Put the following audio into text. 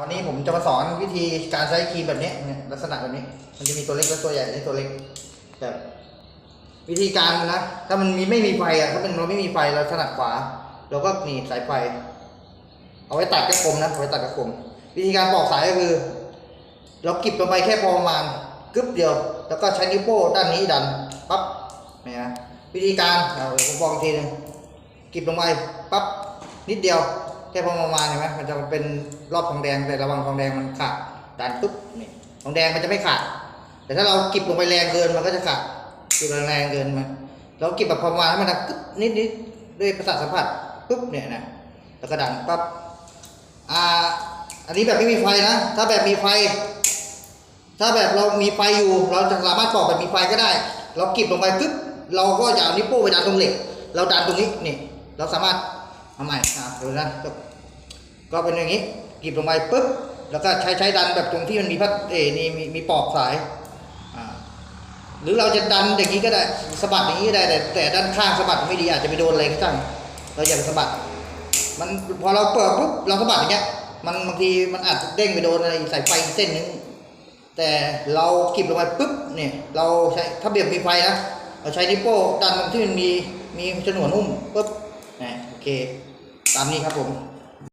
วันนี้ผมจะมาสอนวิธีการใช้ครีมแบบนี้เนี่ยลักษณะแบบนี้ มันจะมีตัวเล็กและตัวใหญ่นี่ตัวเล็กแบบวิธีการนะถ้ามันมีไม่มีไฟอะถ้าเป็นเราไม่มีไฟเราถนัดขวาเราก็หนีสายไฟ เอาไว้ตัดกระคมนะเอาไว้ตัดกระคม วิธีการปอกสายก็คือ เรากิบลงไปแค่พอประมาณกึ๊บเดียว แล้วก็ใช้นิ้วโป้งด้านนี้ดันปั๊บนี่นะวิธีการเอาเดี๋ยวผมบอกอีกทีนึงกิบลงไปปั๊บนิดเดียว แค่พอประมาเห็นไหมมันจะเป็นรอบทองแดงแต่ระวังทองแดงมันขาดดันปุ๊บนี่ทองแดงมันจะไม่ขาด แต่ถ้าเรากิบลงไปแรงเกินมันก็จะขาดกิบแรงเกินมันเรากิบแบบพอมาให้มันดังกึ๊บนิดนิดด้วยประสาทสัมผัสปุ๊บเนี่ยนะแล้วก็ดันปั๊บอ่าอันนี้แบบไม่มีไฟนะ ถ้าแบบมีไฟ ถ้าแบบเรามีไฟอยู่ เราจะสามารถปอกแบบมีไฟก็ได้ เรากิบลงไปปึ๊บเราก็จะเอานิ้วโป้งไปดันตรงเหล็ก เราดันตรงนี้นี่เราสามารถ เอาใหม่อะดี๋ยวนะก็ก็เป็นอย่างนี้กิบลงไปปึ๊บแล้วก็ใช้ใช้ดันแบบตรงที่มันมีพัดเอนี่มีมีปอกสายหรือเราจะดันอย่างนี้ก็ได้สะบัดอย่างนี้ก็ได้แต่แต่ด้านข้างสะบัดไม่ดีอาจจะไปโดนอะไรก็ช่างเราอย่าไปสะบัด มันพอเราเปิดปุ๊บเราสะบัดอย่างเงี้ยมันบางทีมันอาจจะเด้งไปโดนอะไรสายไฟเส้นหนึงแต่เรากิบลงไปปุ๊บเนี่ยเราใช้ถ้าเบียบมีไฟนะเราใช้นิ้วโป้งดันตรงที่มันมีมีฉนวนหุ้มปุ๊บนะโอเคามนี้ครับผม